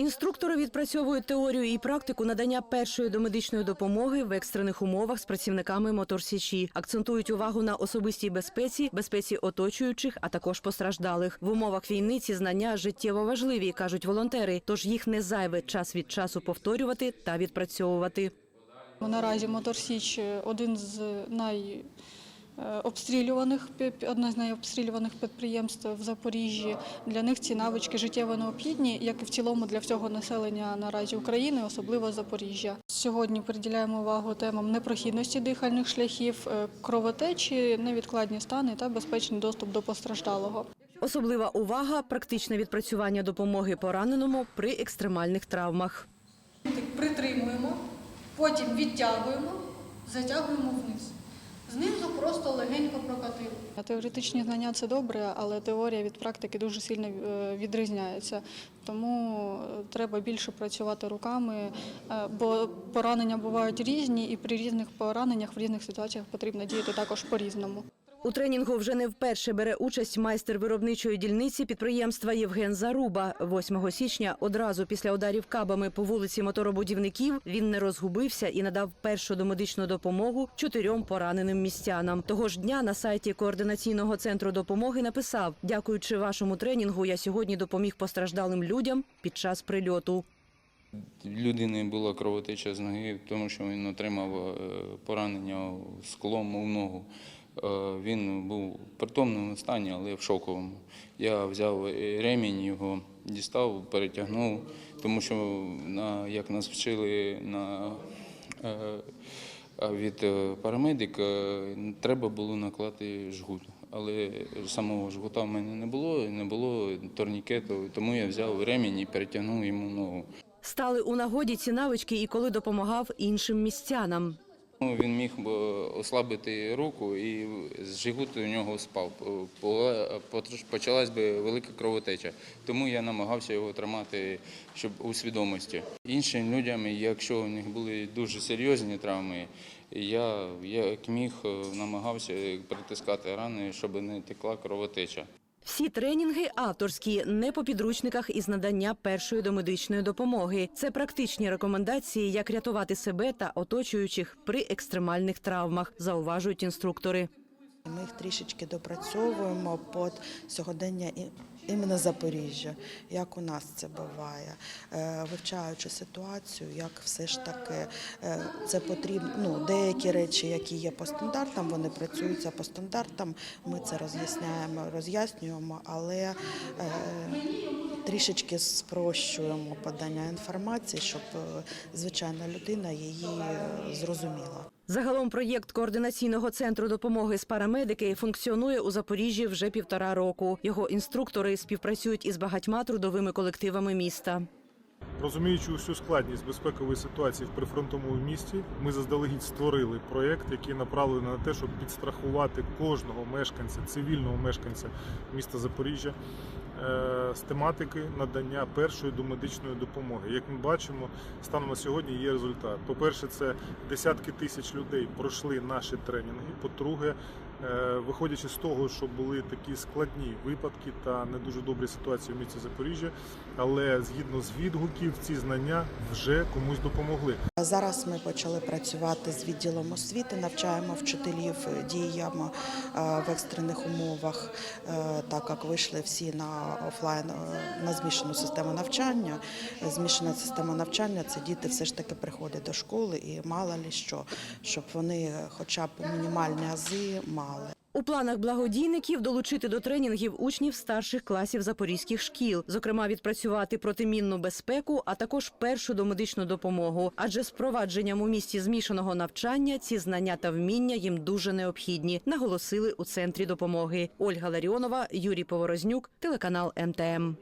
Інструктори відпрацьовують теорію і практику надання першої домедичної допомоги в екстрених умовах з працівниками моторсічі. Акцентують увагу на особистій безпеці, безпеці оточуючих, а також постраждалих. В умовах війни ці знання життєво важливі, кажуть волонтери. Тож їх не зайве час від часу повторювати та відпрацьовувати. Наразі Мотор Січ один з найобстрілюваних одне з найобстрілюваних підприємств в Запоріжжі. Для них ці навички життєво необхідні, як і в цілому для всього населення наразі України, особливо Запоріжжя. Сьогодні приділяємо увагу темам непрохідності дихальних шляхів, е, кровотечі, невідкладні стани та безпечний доступ до постраждалого. Особлива увага практичне відпрацювання допомоги пораненому при екстремальних травмах. Притримуємо, потім відтягуємо, затягуємо вниз. Прокатили. Теоретичні знання це добре, але теорія від практики дуже сильно е, відрізняється. Тому е, треба більше працювати руками, е, бо поранення бувають різні, і при різних пораненнях в різних ситуаціях потрібно діяти також по-різному. У тренінгу вже не вперше бере участь майстер виробничої дільниці підприємства Євген Заруба. 8 січня, одразу після ударів кабами по вулиці моторобудівників, він не розгубився і надав першу домедичну допомогу чотирьом пораненим містянам. Того ж дня на сайті координаційного центру допомоги написав: Дякуючи вашому тренінгу, я сьогодні допоміг постраждалим людям під час прильоту. людини була кровотеча з ноги, тому що він отримав е, поранення склом у ногу. Е, Він був в притомному стані, але в шоковому. Я взяв ремінь, його дістав, перетягнув, тому що на, як нас вчили на е, від е, парамедика, треба було наклати жгут. Але самого жгута в мене не було, не було турнікету, тому я взяв ремінь і перетягнув йому ногу. Стали у нагоді ці навички і коли допомагав іншим містянам. Ну, Він міг ослабити руку і з жгуту у нього спав. Почалась би велика кровотеча. Тому я намагався його тримати, щоб у свідомості. Іншим людям, якщо у них були дуже серйозні травми, я як міг намагався притискати рани, щоб не текла кровотеча. Всі тренінги авторські, не по підручниках із надання першої домедичної допомоги. Це практичні рекомендації, як рятувати себе та оточуючих при екстремальних травмах, зауважують інструктори. Ми їх трішечки допрацьовуємо під сьогодення іменно Запоріжжя, як у нас це буває, Е, вивчаючи ситуацію, як все ж таки е, це потрібно. Ну, деякі речі, які є по стандартам, вони працюються по стандартам. Ми це роз'ясняємо, роз'яснюємо, але е, трішечки спрощуємо подання інформації, щоб е, звичайна людина її е, зрозуміла. Загалом проєкт координаційного центру допомоги з парамедики функціонує у Запоріжжі вже півтора року. Його інструктори співпрацюють із багатьма трудовими колективами міста. Розуміючи усю складність безпекової ситуації в прифронтовому місті, ми заздалегідь створили проєкт, який направлений на те, щоб підстрахувати кожного мешканця, цивільного мешканця міста Запоріжжя з тематики надання першої домедичної допомоги. Як ми бачимо, станом на сьогодні є результат. По-перше, це десятки тисяч людей пройшли наші тренінги. По-друге, е, виходячи з того, що були такі складні випадки та не дуже добрі ситуації в місті Запоріжжя, але згідно з відгуків, ці знання вже комусь допомогли. Зараз ми почали працювати з відділом освіти, навчаємо вчителів діям е, в екстрених умовах, е, так як вийшли всі на офлайн е, на змішану систему навчання. Змішана система навчання це діти все ж таки приходять до школи і мало лі що, щоб вони хоча б мінімальні ази мали. У планах благодійників долучити до тренінгів учнів старших класів запорізьких шкіл, зокрема відпрацювати протимінну безпеку, а також першу домедичну допомогу. Адже з впровадженням у місті змішаного навчання ці знання та вміння їм дуже необхідні, наголосили у центрі допомоги. Ольга Ларіонова, Юрій Поворознюк, телеканал МТМ.